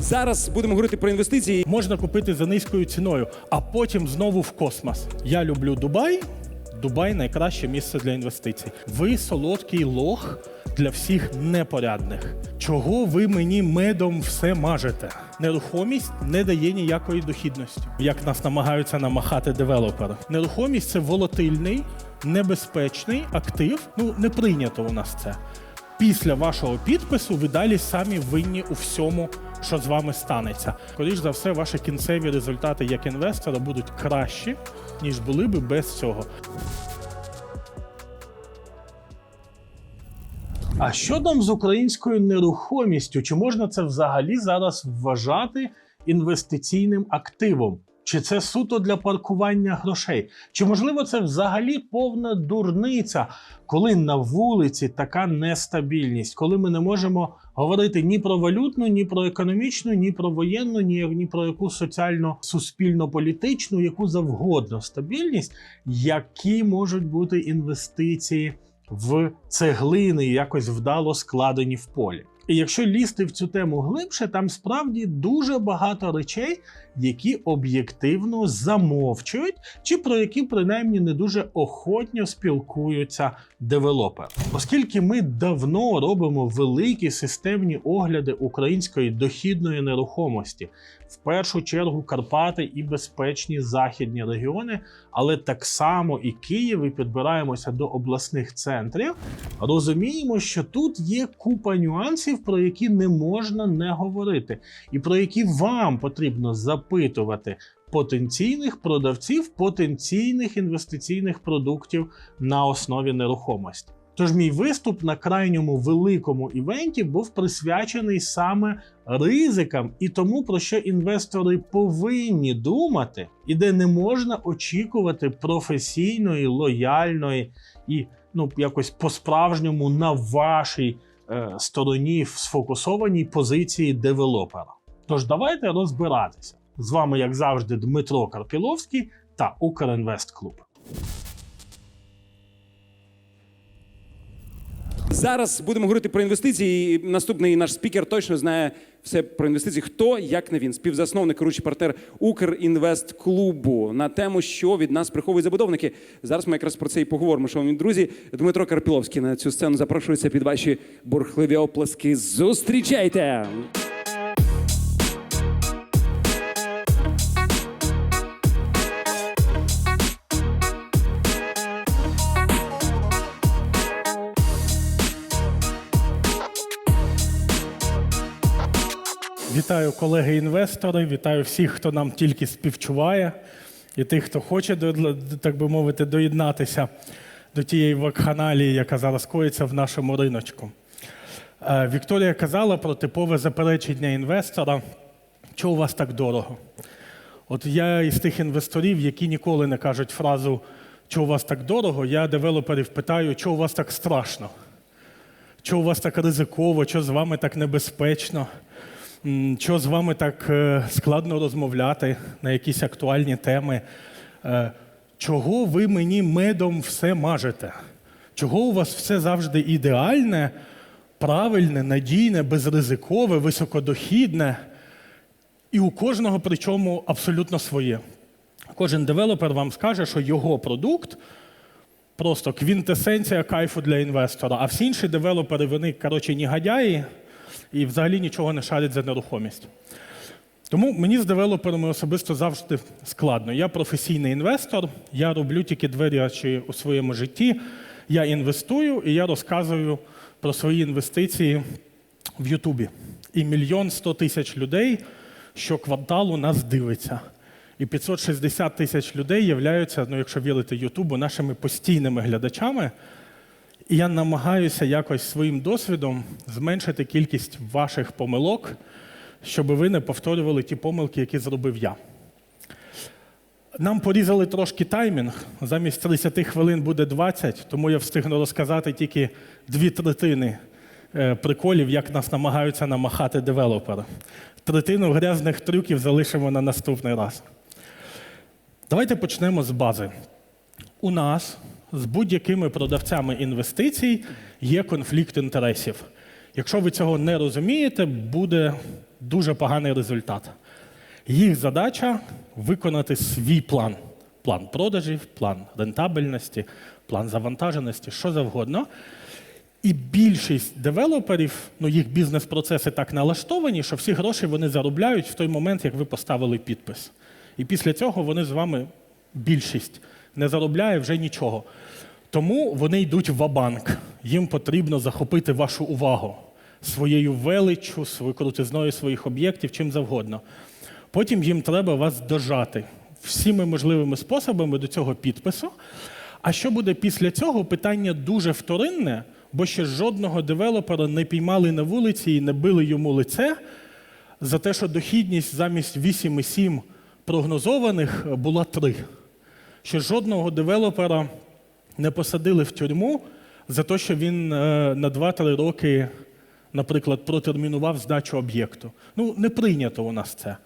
Зараз будемо говорити про інвестиції. Можна купити за низькою ціною, а потім знову в космос. Я люблю Дубай. Дубай найкраще місце для інвестицій. Ви солодкий лох для всіх непорядних. Чого ви мені медом все мажете? Нерухомість не дає ніякої дохідності, як нас намагаються намахати девелопери. Нерухомість це волатильний, небезпечний актив. Ну не прийнято у нас це. Після вашого підпису ви далі самі винні у всьому, що з вами станеться. Скоріш за все, ваші кінцеві результати як інвестора будуть кращі, ніж були би без цього. А що там з українською нерухомістю? Чи можна це взагалі зараз вважати інвестиційним активом? Чи це суто для паркування грошей? Чи можливо це взагалі повна дурниця, коли на вулиці така нестабільність, коли ми не можемо говорити ні про валютну, ні про економічну, ні про воєнну, ні, ні про яку соціально суспільно-політичну, яку завгодно стабільність, які можуть бути інвестиції в цеглини, якось вдало складені в полі. І якщо лізти в цю тему глибше, там справді дуже багато речей, які об'єктивно замовчують, чи про які принаймні не дуже охотньо спілкуються девелопери. Оскільки ми давно робимо великі системні огляди української дохідної нерухомості, в першу чергу Карпати і безпечні західні регіони, але так само і Київ, і підбираємося до обласних центрів, розуміємо, що тут є купа нюансів, про які не можна не говорити, і про які вам потрібно запитувати потенційних продавців потенційних інвестиційних продуктів на основі нерухомості. Тож мій виступ на крайньому великому івенті був присвячений саме ризикам і тому, про що інвестори повинні думати, і де не можна очікувати професійної, лояльної і ну якось по-справжньому на вашій е, стороні сфокусованій позиції девелопера. Тож давайте розбиратися. З вами, як завжди, Дмитро Карпіловський та Укрінвест Клуб. Зараз будемо говорити про інвестиції. І Наступний наш спікер точно знає все про інвестиції. Хто як не він, співзасновник керуючий партнер Укрінвест Клубу на тему, що від нас приховують забудовники. Зараз ми якраз про це і поговоримо. Шановні друзі, Дмитро Карпіловський на цю сцену запрошується під ваші бурхливі оплески. Зустрічайте! Вітаю колеги-інвестори, вітаю всіх, хто нам тільки співчуває, і тих, хто хоче, так би мовити, доєднатися до тієї вакханалії, яка зараз коїться в нашому риночку. Е, Вікторія казала про типове заперечення інвестора, що у вас так дорого. От я із тих інвесторів, які ніколи не кажуть фразу що у вас так дорого, я девелоперів питаю, що у вас так страшно, що у вас так ризиково, що з вами так небезпечно. Що з вами так е, складно розмовляти на якісь актуальні теми? Е, Чого ви мені медом все мажете? Чого у вас все завжди ідеальне, правильне, надійне, безризикове, високодохідне? І у кожного причому абсолютно своє. Кожен девелопер вам скаже, що його продукт просто квінтесенція кайфу для інвестора, а всі інші девелопери, вони, коротше, негодяї і взагалі нічого не шарять за нерухомість. Тому мені з девелоперами особисто завжди складно. Я професійний інвестор, я роблю тільки дві речі у своєму житті. Я інвестую і я розказую про свої інвестиції в Ютубі. І мільйон сто тисяч людей щокварталу нас дивиться. І 560 тисяч людей являються, ну, якщо вірити Ютубу, нашими постійними глядачами. І я намагаюся якось своїм досвідом зменшити кількість ваших помилок, щоб ви не повторювали ті помилки, які зробив я. Нам порізали трошки таймінг. Замість 30 хвилин буде 20, тому я встигну розказати тільки дві третини е, приколів, як нас намагаються намахати девелопери. Третину грязних трюків залишимо на наступний раз. Давайте почнемо з бази. У нас з будь-якими продавцями інвестицій є конфлікт інтересів. Якщо ви цього не розумієте, буде дуже поганий результат. Їх задача виконати свій план: план продажів, план рентабельності, план завантаженості, що завгодно. І більшість девелоперів, ну їх бізнес-процеси так налаштовані, що всі гроші вони заробляють в той момент, як ви поставили підпис. І після цього вони з вами більшість не заробляє вже нічого. Тому вони йдуть в банк Їм потрібно захопити вашу увагу своєю величчю, крутизною своїх об'єктів, чим завгодно. Потім їм треба вас дожати всіми можливими способами до цього підпису. А що буде після цього? Питання дуже вторинне, бо ще жодного девелопера не піймали на вулиці і не били йому лице за те, що дохідність замість 8,7 прогнозованих була 3. Ще жодного девелопера не посадили в тюрму за те, що він е, на 2-3 роки, наприклад, протермінував здачу об'єкту. Ну, не прийнято у нас це.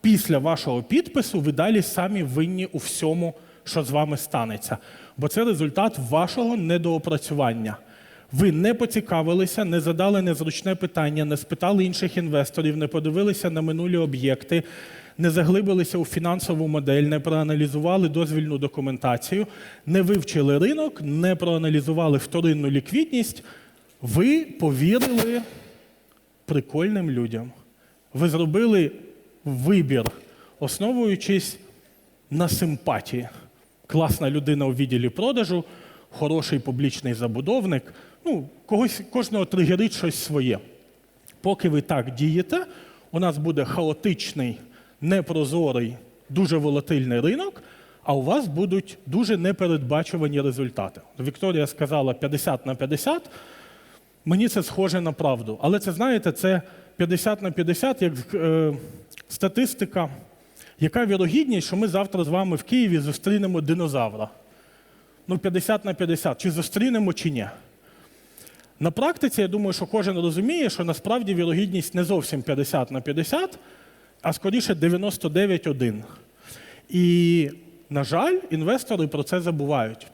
Після вашого підпису ви далі самі винні у всьому, що з вами станеться. Бо це результат вашого недоопрацювання. Ви не поцікавилися, не задали незручне питання, не спитали інших інвесторів, не подивилися на минулі об'єкти, не заглибилися у фінансову модель, не проаналізували дозвільну документацію, не вивчили ринок, не проаналізували вторинну ліквідність. Ви повірили прикольним людям. Ви зробили вибір, основуючись на симпатії. Класна людина у відділі продажу, хороший публічний забудовник. Ну, когось, кожного тригерить щось своє. Поки ви так дієте, у нас буде хаотичний, непрозорий, дуже волатильний ринок, а у вас будуть дуже непередбачувані результати. Вікторія сказала 50 на 50. Мені це схоже на правду. Але це, знаєте, це 50 на 50 як е, статистика. Яка вірогідність, що ми завтра з вами в Києві зустрінемо динозавра? Ну, 50 на 50. Чи зустрінемо, чи ні? На практиці, я думаю, що кожен розуміє, що насправді вірогідність не зовсім 50 на 50, а скоріше 99-1. І, на жаль, інвестори про це забувають.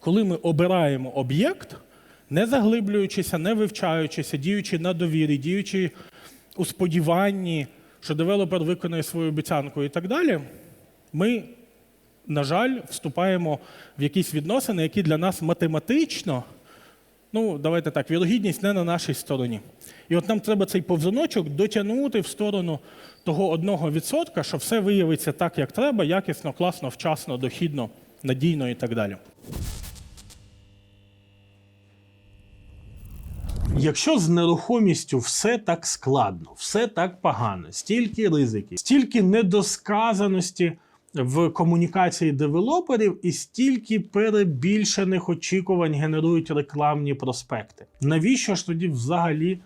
Коли ми обираємо об'єкт, не заглиблюючися, не вивчаючися, діючи на довірі, діючи у сподіванні, що девелопер виконає свою обіцянку і так далі, ми, на жаль, вступаємо в якісь відносини, які для нас математично, ну, давайте так, вірогідність не на нашій стороні. І от нам треба цей повзуночок дотягнути в сторону того одного відсотка, що все виявиться так, як треба, якісно, класно, вчасно, дохідно, надійно і так далі. Якщо з нерухомістю все так складно, все так погано, стільки ризиків, стільки недосказаності в комунікації девелоперів і стільки перебільшених очікувань генерують рекламні проспекти. Навіщо ж тоді взагалі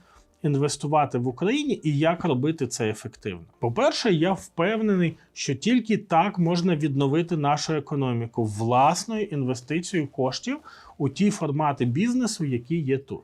інвестувати в Україні і як робити це ефективно? По-перше, я впевнений, що тільки так можна відновити нашу економіку власною інвестицією коштів у ті формати бізнесу, які є тут.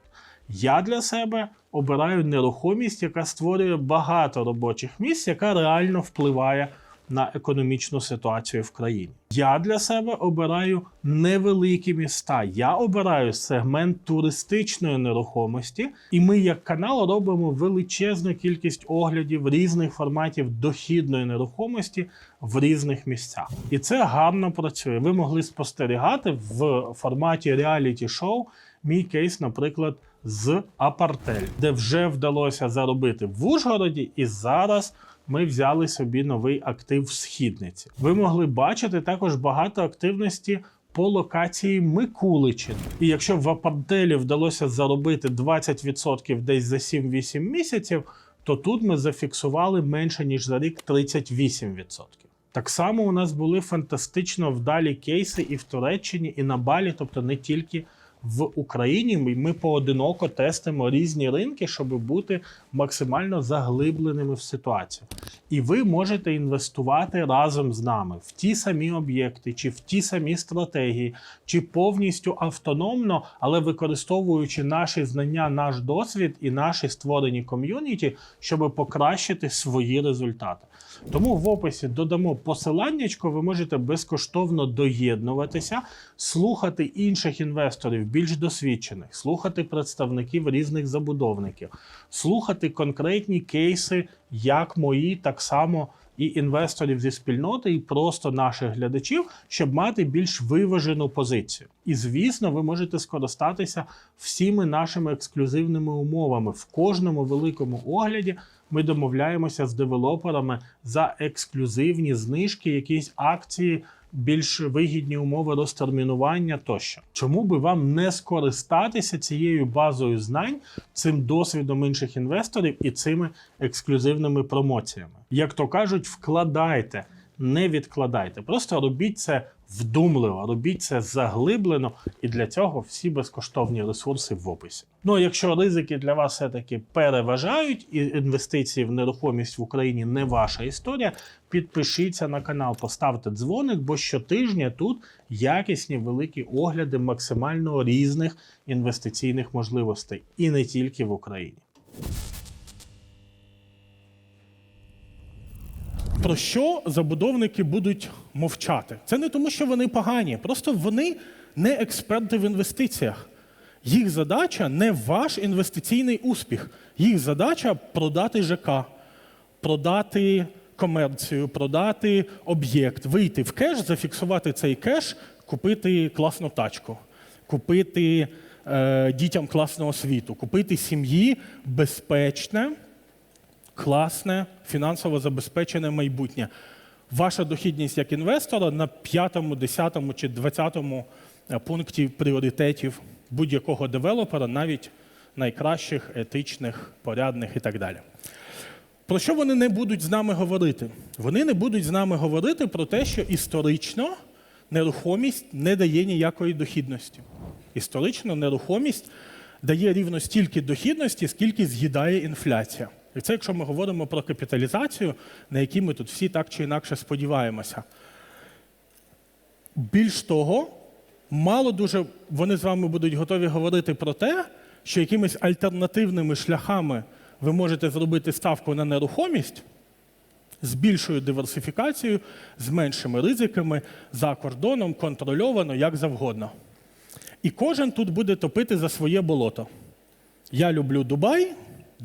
Я для себе обираю нерухомість, яка створює багато робочих місць, яка реально впливає на економічну ситуацію в країні. Я для себе обираю невеликі міста. Я обираю сегмент туристичної нерухомості, і ми, як канал, робимо величезну кількість оглядів різних форматів дохідної нерухомості в різних місцях. І це гарно працює. Ви могли спостерігати в форматі реаліті-шоу мій кейс, наприклад, з Апартель, де вже вдалося заробити в Ужгороді, і зараз ми взяли собі новий актив в східниці. Ви могли бачити також багато активності. По локації Микуличин. І якщо в Апартелі вдалося заробити 20% десь за 7-8 місяців, то тут ми зафіксували менше ніж за рік 38%. Так само у нас були фантастично вдалі кейси і в Туреччині, і на Балі, тобто не тільки в Україні. Ми, поодиноко тестимо різні ринки, щоб бути максимально заглибленими в ситуацію. І ви можете інвестувати разом з нами в ті самі об'єкти, чи в ті самі стратегії, чи повністю автономно, але використовуючи наші знання, наш досвід і наші створені ком'юніті, щоб покращити свої результати. Тому в описі додамо посиланнячко, ви можете безкоштовно доєднуватися, слухати інших інвесторів більш досвідчених, слухати представників різних забудовників, слухати конкретні кейси, як мої, так само і інвесторів зі спільноти, і просто наших глядачів, щоб мати більш виважену позицію. І звісно, ви можете скористатися всіми нашими ексклюзивними умовами в кожному великому огляді. Ми домовляємося з девелоперами за ексклюзивні знижки, якісь акції, більш вигідні умови розтермінування тощо. Чому би вам не скористатися цією базою знань, цим досвідом інших інвесторів і цими ексклюзивними промоціями? Як то кажуть, вкладайте, не відкладайте. Просто робіть це вдумливо, робіть це заглиблено, і для цього всі безкоштовні ресурси в описі. Ну якщо ризики для вас все-таки переважають, і інвестиції в нерухомість в Україні не ваша історія, підпишіться на канал, поставте дзвоник, бо щотижня тут якісні великі огляди максимально різних інвестиційних можливостей, і не тільки в Україні. Про що забудовники будуть мовчати? Це не тому, що вони погані, просто вони не експерти в інвестиціях. Їх задача не ваш інвестиційний успіх. Їх задача продати ЖК, продати комерцію, продати об'єкт, вийти в кеш, зафіксувати цей кеш, купити класну тачку, купити е, дітям класну освіту, купити сім'ї безпечне, класне, фінансово забезпечене майбутнє. Ваша дохідність як інвестора на п'ятому, десятому чи двадцятому е, пункті пріоритетів будь-якого девелопера, навіть найкращих, етичних, порядних і так далі. Про що вони не будуть з нами говорити? Вони не будуть з нами говорити про те, що історично нерухомість не дає ніякої дохідності. Історично нерухомість дає рівно стільки дохідності, скільки з'їдає інфляція. І це якщо ми говоримо про капіталізацію, на якій ми тут всі так чи інакше сподіваємося. Більш того, мало дуже вони з вами будуть готові говорити про те, що якимись альтернативними шляхами ви можете зробити ставку на нерухомість з більшою диверсифікацією, з меншими ризиками, за кордоном, контрольовано, як завгодно. І кожен тут буде топити за своє болото. Я люблю Дубай.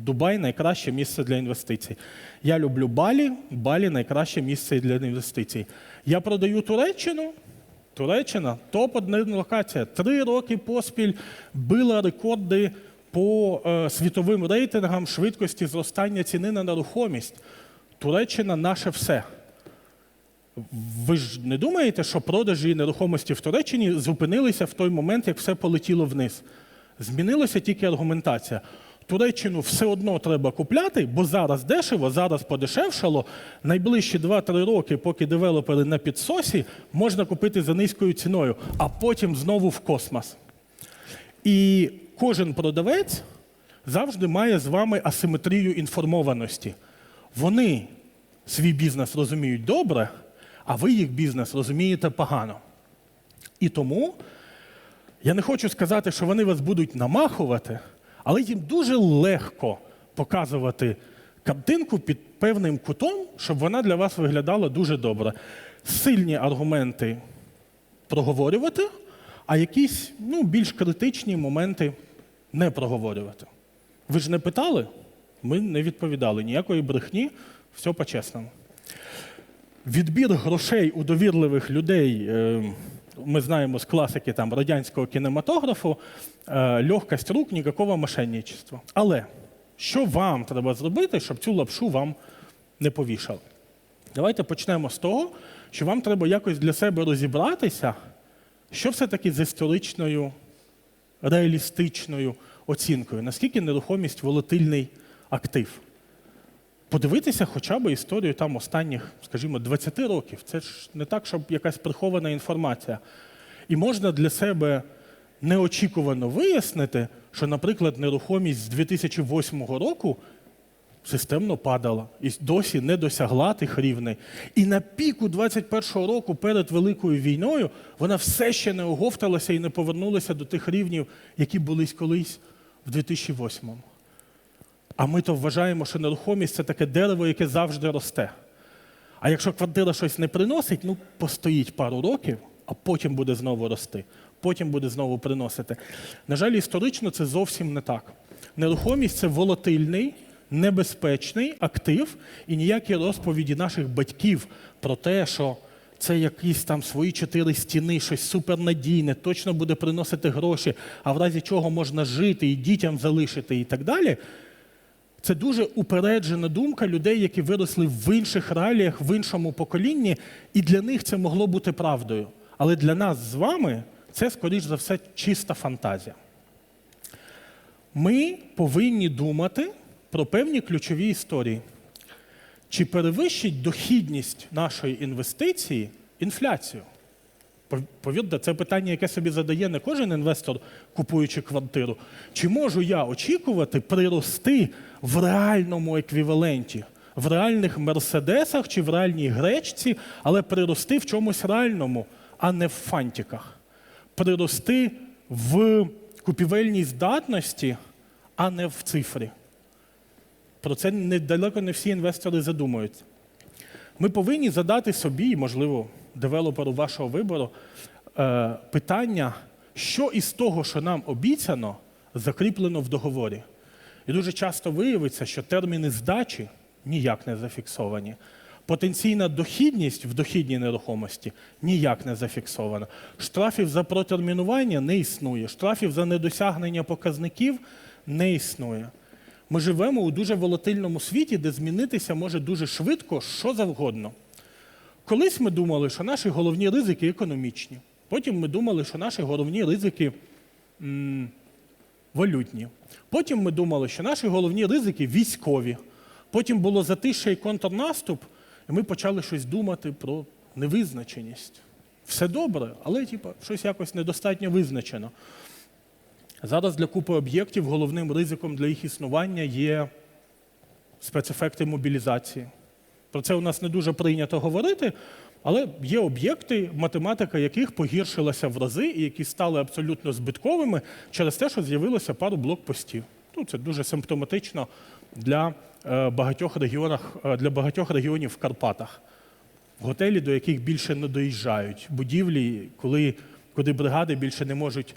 Дубай найкраще місце для інвестицій. Я люблю Балі, Балі найкраще місце для інвестицій. Я продаю Туреччину. Туреччина топ одна локація. Три роки поспіль била рекорди по е, світовим рейтингам швидкості зростання ціни на нерухомість. Туреччина наше все. Ви ж не думаєте, що продажі нерухомості в Туреччині зупинилися в той момент, як все полетіло вниз? Змінилася тільки аргументація. Туреччину все одно треба купляти, бо зараз дешево, зараз подешевшало. Найближчі 2-3 роки, поки девелопери на підсосі, можна купити за низькою ціною, а потім знову в космос. І кожен продавець завжди має з вами асиметрію інформованості. Вони свій бізнес розуміють добре, а ви їх бізнес розумієте погано. І тому я не хочу сказати, що вони вас будуть намахувати, але їм дуже легко показувати картинку під певним кутом, щоб вона для вас виглядала дуже добре. Сильні аргументи проговорювати, а якісь ну, більш критичні моменти не проговорювати. Ви ж не питали? Ми не відповідали. Ніякої брехні, все по-чесному. Відбір грошей у довірливих людей, е, ми знаємо з класики там, радянського кінематографу, е, легкость рук, ніякого мошенничества. Але що вам треба зробити, щоб цю лапшу вам не повішали? Давайте почнемо з того, що вам треба якось для себе розібратися, що все-таки з історичною, реалістичною оцінкою, наскільки нерухомість волатильний актив. Подивитися хоча б історію там останніх, скажімо, 20 років. Це ж не так, щоб якась прихована інформація. І можна для себе неочікувано вияснити, що, наприклад, нерухомість з 2008 року системно падала і досі не досягла тих рівней. І на піку 21-го року перед Великою війною вона все ще не оговталася і не повернулася до тих рівнів, які були колись в 2008-му. А ми то вважаємо, що нерухомість це таке дерево, яке завжди росте. А якщо квартира щось не приносить, ну постоїть пару років, а потім буде знову рости. потім буде знову приносити. На жаль, історично це зовсім не так. Нерухомість це волатильний, небезпечний актив, і ніякі розповіді наших батьків про те, що це якісь там свої чотири стіни, щось супернадійне, точно буде приносити гроші, а в разі чого можна жити і дітям залишити, і так далі. Це дуже упереджена думка людей, які виросли в інших реаліях, в іншому поколінні, і для них це могло бути правдою. Але для нас з вами це, скоріш за все, чиста фантазія. Ми повинні думати про певні ключові історії. Чи перевищить дохідність нашої інвестиції інфляцію? Пов- Повірте, це питання, яке собі задає не кожен інвестор, купуючи квартиру. Чи можу я очікувати прирости в реальному еквіваленті, в реальних мерседесах чи в реальній гречці, але прирости в чомусь реальному, а не в фантиках? Прирости в купівельній здатності, а не в цифрі. Про це недалеко не всі інвестори задумуються. Ми повинні задати собі, можливо, девелоперу вашого вибору, е, питання, що із того, що нам обіцяно, закріплено в договорі. І дуже часто виявиться, що терміни здачі ніяк не зафіксовані. Потенційна дохідність в дохідній нерухомості ніяк не зафіксована. Штрафів за протермінування не існує. Штрафів за недосягнення показників не існує. Ми живемо у дуже волатильному світі, де змінитися може дуже швидко що завгодно. Колись ми думали, що наші головні ризики економічні. Потім ми думали, що наші головні ризики м, валютні. Потім ми думали, що наші головні ризики військові. Потім було затишя і контрнаступ, і ми почали щось думати про невизначеність. Все добре, але типу, щось якось недостатньо визначено. Зараз для купи об'єктів головним ризиком для їх існування є спецефекти мобілізації. Про це у нас не дуже прийнято говорити, але є об'єкти, математика яких погіршилася в рази і які стали абсолютно збитковими через те, що з'явилося пару блокпостів. Ну, це дуже симптоматично для е, багатьох регіонах, е, для багатьох регіонів в Карпатах. Готелі, до яких більше не доїжджають, будівлі, коли, куди бригади більше не можуть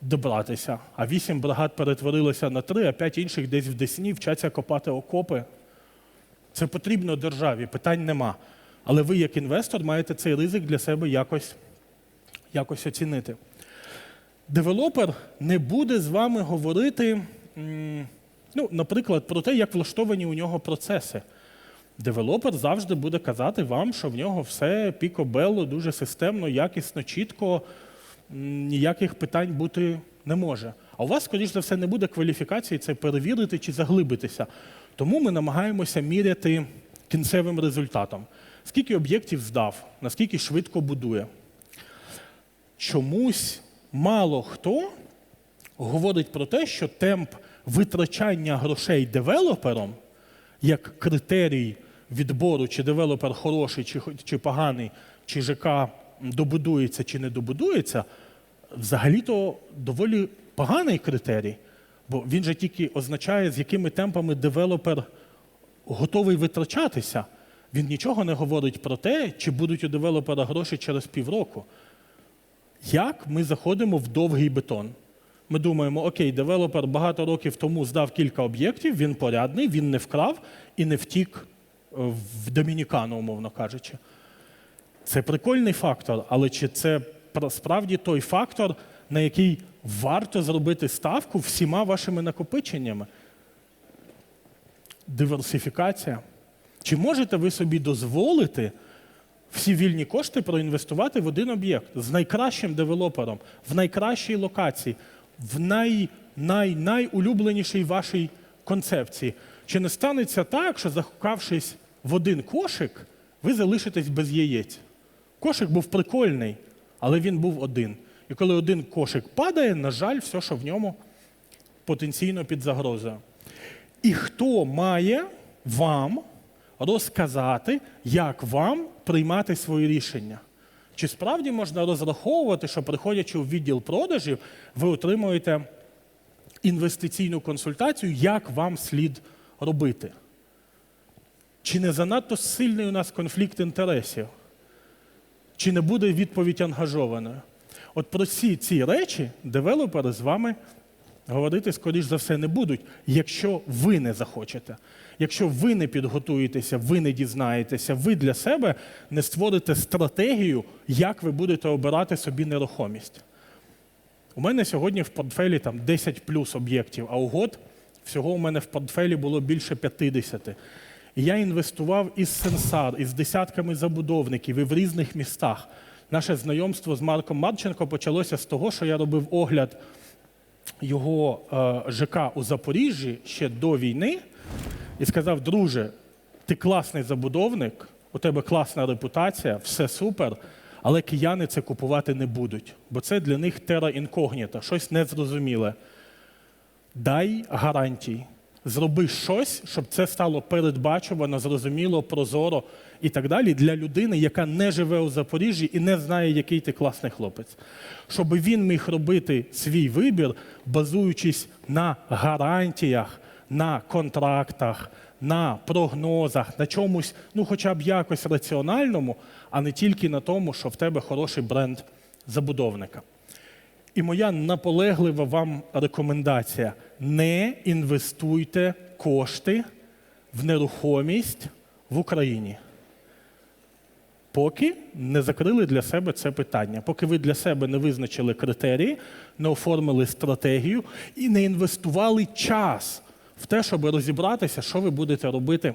добратися. А вісім бригад перетворилося на три, а п'ять інших десь в Десні вчаться копати окопи. Це потрібно державі, питань нема. Але ви, як інвестор, маєте цей ризик для себе якось, якось оцінити. Девелопер не буде з вами говорити, ну, наприклад, про те, як влаштовані у нього процеси. Девелопер завжди буде казати вам, що в нього все пікобело, дуже системно, якісно, чітко, ніяких питань бути не може. А у вас, скоріш за все, не буде кваліфікації це перевірити чи заглибитися. Тому ми намагаємося міряти кінцевим результатом. Скільки об'єктів здав, наскільки швидко будує. Чомусь мало хто говорить про те, що темп витрачання грошей девелопером як критерій відбору, чи девелопер хороший, чи, чи поганий, чи ЖК добудується, чи не добудується, взагалі-то доволі поганий критерій. Бо він же тільки означає, з якими темпами девелопер готовий витрачатися. Він нічого не говорить про те, чи будуть у девелопера гроші через півроку. Як ми заходимо в довгий бетон? Ми думаємо, окей, девелопер багато років тому здав кілька об'єктів, він порядний, він не вкрав і не втік е, в Домінікану, умовно кажучи. Це прикольний фактор, але чи це справді той фактор, на який варто зробити ставку всіма вашими накопиченнями? Диверсифікація. Чи можете ви собі дозволити всі вільні кошти проінвестувати в один об'єкт з найкращим девелопером, в найкращій локації, в най, най, найулюбленішій вашій концепції? Чи не станеться так, що захукавшись в один кошик, ви залишитесь без яєць? Кошик був прикольний, але він був один. І коли один кошик падає, на жаль, все, що в ньому потенційно під загрозою. І хто має вам розказати, як вам приймати свої рішення? Чи справді можна розраховувати, що приходячи у відділ продажів, ви отримуєте інвестиційну консультацію, як вам слід робити? Чи не занадто сильний у нас конфлікт інтересів? Чи не буде відповідь ангажованою? От про всі ці речі девелопери з вами говорити, скоріш за все, не будуть, якщо ви не захочете. Якщо ви не підготуєтеся, ви не дізнаєтеся, ви для себе не створите стратегію, як ви будете обирати собі нерухомість. У мене сьогодні в портфелі там 10 плюс об'єктів, а угод всього у мене в портфелі було більше 50. І я інвестував із Сенсар, із десятками забудовників і в різних містах. Наше знайомство з Марком Марченко почалося з того, що я робив огляд його е, ЖК у Запоріжжі ще до війни і сказав: друже, ти класний забудовник, у тебе класна репутація, все супер, але кияни це купувати не будуть, бо це для них тера інкогніта, щось незрозуміле. Дай гарантій. Зроби щось, щоб це стало передбачувано, зрозуміло, прозоро і так далі для людини, яка не живе у Запоріжжі і не знає, який ти класний хлопець. Щоб він міг робити свій вибір, базуючись на гарантіях, на контрактах, на прогнозах, на чомусь, ну хоча б якось раціональному, а не тільки на тому, що в тебе хороший бренд забудовника. І моя наполеглива вам рекомендація: не інвестуйте кошти в нерухомість в Україні. Поки не закрили для себе це питання, поки ви для себе не визначили критерії, не оформили стратегію і не інвестували час в те, щоб розібратися, що ви будете робити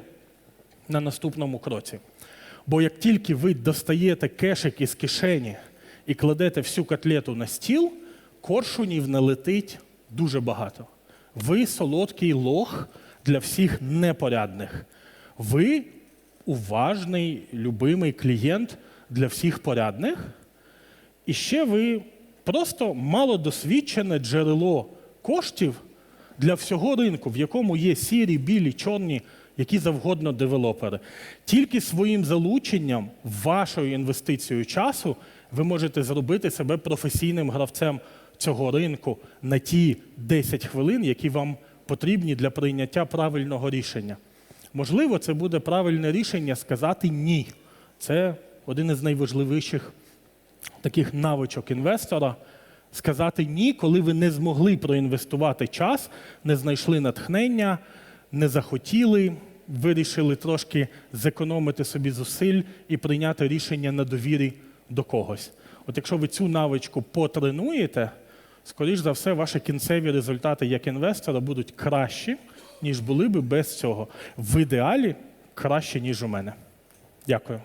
на наступному кроці. Бо як тільки ви достаєте кешик із кишені і кладете всю котлету на стіл, коршунів налетить дуже багато. Ви солодкий лох для всіх непорядних. Ви уважний, любимий клієнт для всіх порядних. І ще ви просто малодосвідчене джерело коштів для всього ринку, в якому є сірі, білі, чорні, які завгодно девелопери. Тільки своїм залученням, вашою інвестицією часу, ви можете зробити себе професійним гравцем цього ринку на ті 10 хвилин, які вам потрібні для прийняття правильного рішення. Можливо, це буде правильне рішення сказати ні. Це один із найважливіших таких навичок інвестора. Сказати ні, коли ви не змогли проінвестувати час, не знайшли натхнення, не захотіли, вирішили трошки зекономити собі зусиль і прийняти рішення на довірі до когось. От якщо ви цю навичку потренуєте, скоріш за все, ваші кінцеві результати як інвестора будуть кращі, ніж були би без цього. В ідеалі краще, ніж у мене. Дякую.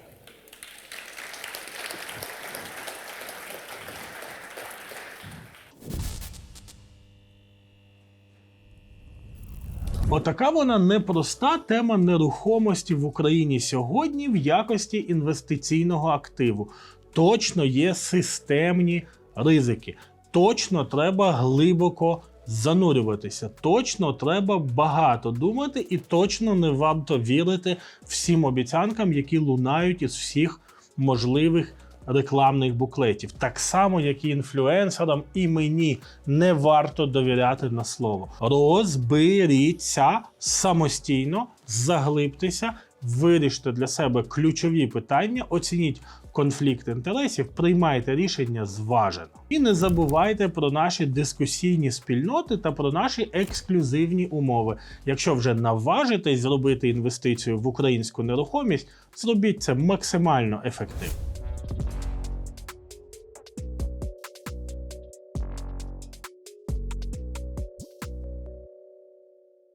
Отака вона непроста тема нерухомості в Україні сьогодні в якості інвестиційного активу. Точно є системні ризики. Точно треба глибоко занурюватися. Точно треба багато думати, і точно не варто вірити всім обіцянкам, які лунають із всіх можливих рекламних буклетів. Так само, як і інфлюенсерам, і мені не варто довіряти на слово. Розберіться самостійно, заглибтеся, виріште для себе ключові питання, оцініть конфлікт інтересів, приймайте рішення зважено. І не забувайте про наші дискусійні спільноти та про наші ексклюзивні умови. Якщо вже наважитесь зробити інвестицію в українську нерухомість, зробіть це максимально ефективно.